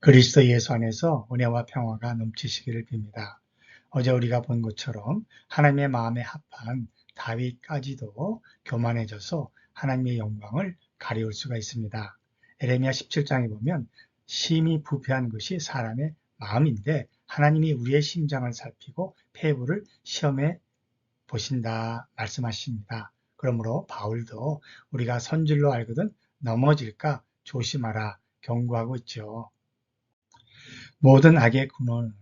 그리스도 예수 안에서 은혜와 평화가 넘치시기를 빕니다. 어제 우리가 본 것처럼 하나님의 마음에 합한 다윗까지도 교만해져서 하나님의 영광을 가리울 수가 있습니다. 에레미야 17장에 보면 심히 부패한 것이 사람의 마음인데 하나님이 우리의 심장을 살피고 폐부를 시험해 보신다 말씀하십니다. 그러므로 바울도 우리가 선질로 알거든 넘어질까 조심하라 경고하고 있죠. 모든 악의 근원은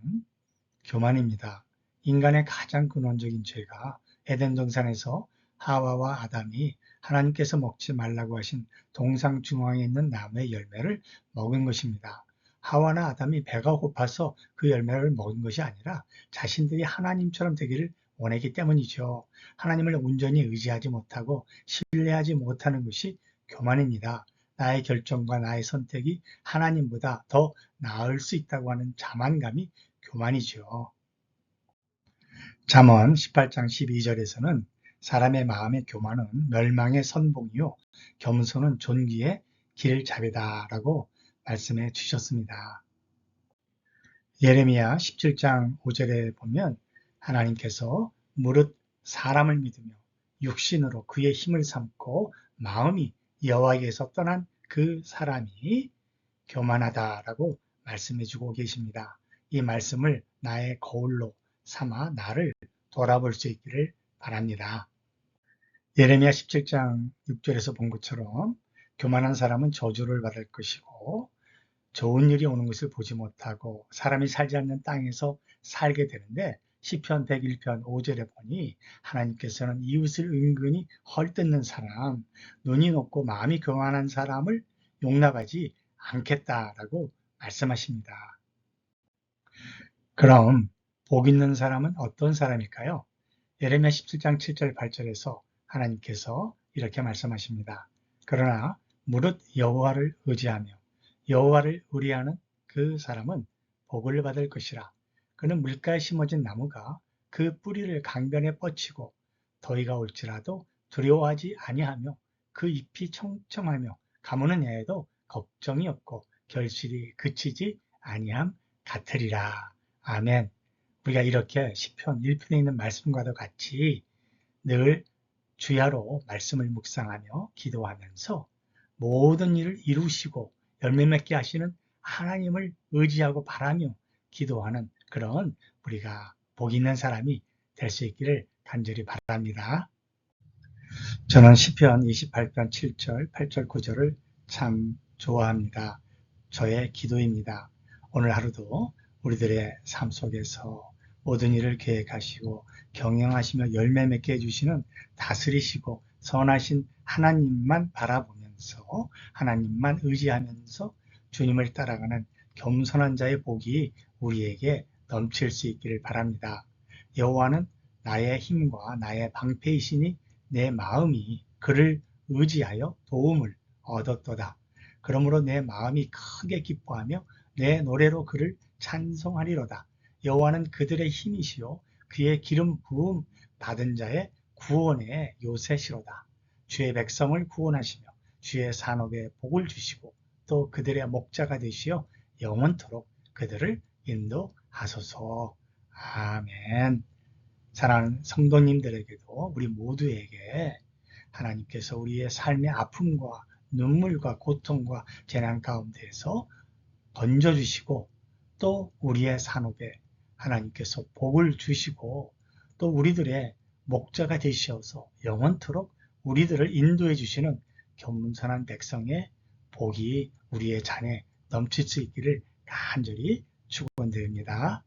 교만입니다. 인간의 가장 근원적인 죄가 에덴 동산에서 하와와 아담이 하나님께서 먹지 말라고 하신 동상 중앙에 있는 나무의 열매를 먹은 것입니다. 하와나 아담이 배가 고파서 그 열매를 먹은 것이 아니라 자신들이 하나님처럼 되기를 원했기 때문이죠. 하나님을 온전히 의지하지 못하고 신뢰하지 못하는 것이 교만입니다. 나의 결정과 나의 선택이 하나님보다 더 나을 수 있다고 하는 자만감이 교만이죠. 잠언 18장 12절에서는 사람의 마음의 교만은 멸망의 선봉이요 겸손은 존귀의 길잡이다라고 말씀해 주셨습니다. 예레미야 17장 5절에 보면 하나님께서 무릇 사람을 믿으며 육신으로 그의 힘을 삼고 마음이 여호와에게서 떠난 그 사람이 교만하다라고 말씀해 주고 계십니다. 이 말씀을 나의 거울로 삼아 나를 돌아볼 수 있기를 바랍니다. 예레미야 17장 6절에서 본 것처럼 교만한 사람은 저주를 받을 것이고 좋은 일이 오는 것을 보지 못하고 사람이 살지 않는 땅에서 살게 되는데 시편 101편 5절에 보니 하나님께서는 이웃을 은근히 헐뜯는 사람, 눈이 높고 마음이 교만한 사람을 용납하지 않겠다라고 말씀하십니다. 그럼 복 있는 사람은 어떤 사람일까요? 예레미야 17장 7절 8절에서 하나님께서 이렇게 말씀하십니다. 그러나 무릇 여호와를 의지하며 여호와를 의뢰하는 그 사람은 복을 받을 것이라. 그는 물가에 심어진 나무가 그 뿌리를 강변에 뻗치고 더위가 올지라도 두려워하지 아니하며 그 잎이 청청하며 가무는 해에도 걱정이 없고 결실이 그치지 아니함 같으리라. 아멘. 우리가 이렇게 시편 1편에 있는 말씀과도 같이 늘 주야로 말씀을 묵상하며 기도하면서 모든 일을 이루시고 열매 맺게 하시는 하나님을 의지하고 바라며 기도하는 그런 우리가 복 있는 사람이 될 수 있기를 간절히 바랍니다. 저는 시편 28편 7절, 8절, 9절을 참 좋아합니다. 저의 기도입니다. 오늘 하루도 우리들의 삶 속에서 모든 일을 계획하시고 경영하시며 열매 맺게 해주시는 다스리시고 선하신 하나님만 바라보면서 하나님만 의지하면서 주님을 따라가는 겸손한 자의 복이 우리에게 넘칠 수 있기를 바랍니다. 여호와는 나의 힘과 나의 방패이시니 내 마음이 그를 의지하여 도움을 얻었도다. 그러므로 내 마음이 크게 기뻐하며 내 노래로 그를 찬송하리로다. 여호와는 그들의 힘이시요 그의 기름 부음 받은 자의 구원의 요새시로다. 주의 백성을 구원하시며 주의 산업에 복을 주시고 또 그들의 목자가 되시어 영원토록 그들을 인도 하소서. 아멘. 사랑하는 성도님들에게도 우리 모두에게 하나님께서 우리의 삶의 아픔과 눈물과 고통과 재난 가운데에서 건져주시고 또 우리의 산업에 하나님께서 복을 주시고 또 우리들의 목자가 되시어서 영원토록 우리들을 인도해 주시는 겸손한 백성의 복이 우리의 잔에 넘칠 수 있기를 간절히 축원드립니다.